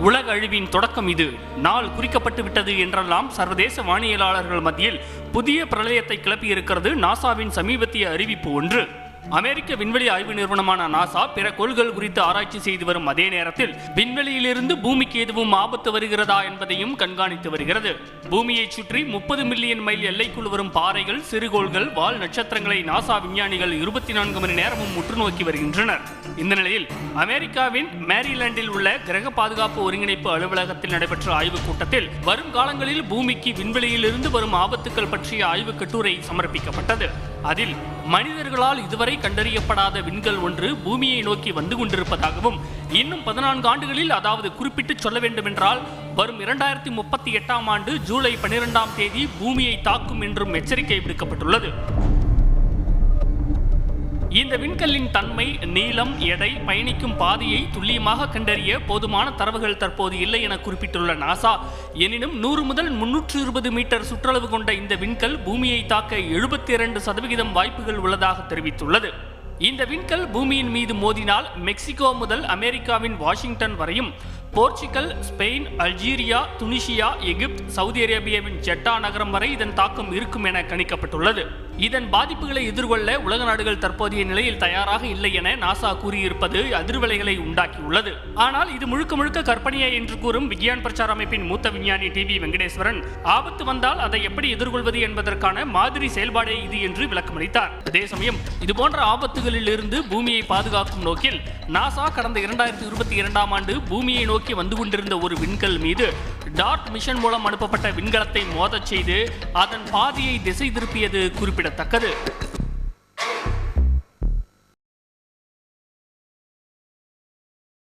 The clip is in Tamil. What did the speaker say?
உலக அழிவின் தொடக்கம் இது. நாள் குறிக்கப்பட்டு விட்டது என்றெல்லாம் சர்வதேச வானியலாளர்கள் மத்தியில் புதிய பிரளயத்தை கிளப்பியிருக்கிறது நாசாவின் சமீபத்திய அறிவிப்பு ஒன்று. அமெரிக்க விண்வெளி ஆய்வு நிறுவனமான நாசா பிற கோள்கள் குறித்து ஆராய்ச்சி செய்து வரும் அதே நேரத்தில் விண்வெளியிலிருந்து பூமிக்கு எதுவும் ஆபத்து வருகிறதா என்பதையும் கண்காணித்து வருகிறது. பூமியை சுற்றி முப்பது மில்லியன் மைல் எல்லைக்குள் வரும் பாறைகள் சிறுகோள்கள் வால் நட்சத்திரங்களை நாசா விஞ்ஞானிகள் இருபத்தி நான்கு மணி நேரமும் உற்று நோக்கி வருகின்றனர். இந்த நிலையில் அமெரிக்காவின் மேரிலாண்டில் உள்ள கிரக பாதுகாப்பு ஒருங்கிணைப்பு அலுவலகத்தில் நடைபெற்ற ஆய்வுக் கூட்டத்தில் வரும் காலங்களில் பூமிக்கு விண்வெளியிலிருந்து வரும் ஆபத்துக்கள் பற்றிய ஆய்வுக் கட்டுரை சமர்ப்பிக்கப்பட்டது. அதில் மனிதர்களால் இதுவரை கண்டறியப்படாத விண்கல் ஒன்று பூமியை நோக்கி வந்து கொண்டிருப்பதாகவும் இன்னும் பதினான்கு ஆண்டுகளில் அதாவது குறிப்பிட்டு சொல்ல வேண்டுமென்றால் வரும் இரண்டாயிரத்தி முப்பத்தி எட்டாம் ஆண்டு ஜூலை பனிரெண்டாம் தேதி பூமியை தாக்கும் என்றும் எச்சரிக்கை விடுக்கப்பட்டுள்ளது. இந்த விண்கல்லின் தன்மை நீளம் எடை பயணிக்கும் பாதையை துல்லியமாக கண்டறிய போதுமான தரவுகள் தற்போது இல்லை என குறிப்பிட்டுள்ள நாசா. எனினும் நூறு முதல் முன்னூற்று இருபது மீட்டர் சுற்றளவு கொண்ட இந்த விண்கல் பூமியை தாக்க எழுபத்தி இரண்டு சதவிகிதம் வாய்ப்புகள் உள்ளதாக தெரிவித்துள்ளது. இந்த விண்கல் பூமியின் மீது மோதினால் மெக்சிகோ முதல் அமெரிக்காவின் வாஷிங்டன் வரையும் Portugal Spain Algeria Tunisia Egypt Saudi அரேபியாவின் ஜெட்டா நகரம் வரை இதன் தாக்கம் இருக்கும் என கணிக்கப்பட்டுள்ளது. இதன் பாதிப்புகளை எதிர்கொள்ள உலக நாடுகள் தற்போதைய நிலையில் தயாராக இல்லை என நாசா கூறியிருப்பது அதிர்வலைகளை உண்டாக்கியுள்ளது. ஆனால் இது முழுக்க முழுக்க கற்பனையே என்று கூறும் விஞ்ஞான் பிரச்சார அமைப்பின் மூத்த விஞ்ஞானி டி வி வெங்கடேஸ்வரன் ஆபத்து வந்தால் அதை எப்படி எதிர்கொள்வது என்பதற்கான மாதிரி செயல்பாடே இது என்று விளக்கமளித்தார். அதே சமயம் இதுபோன்ற ஆபத்துகளில் இருந்து பூமியை பாதுகாக்கும் நோக்கில் நாசா கடந்த இரண்டாயிரத்தி இருபத்தி இரண்டாம் ஆண்டு பூமியை நோக்கி வந்து கொண்டிருந்த ஒரு விண்கல் மீது டார்ட் மிஷன் மூலம் அனுப்பப்பட்ட விண்கலத்தை மோதச் செய்து அதன் பாதையை திசை திருப்பியது குறிப்பிடத்தக்கது.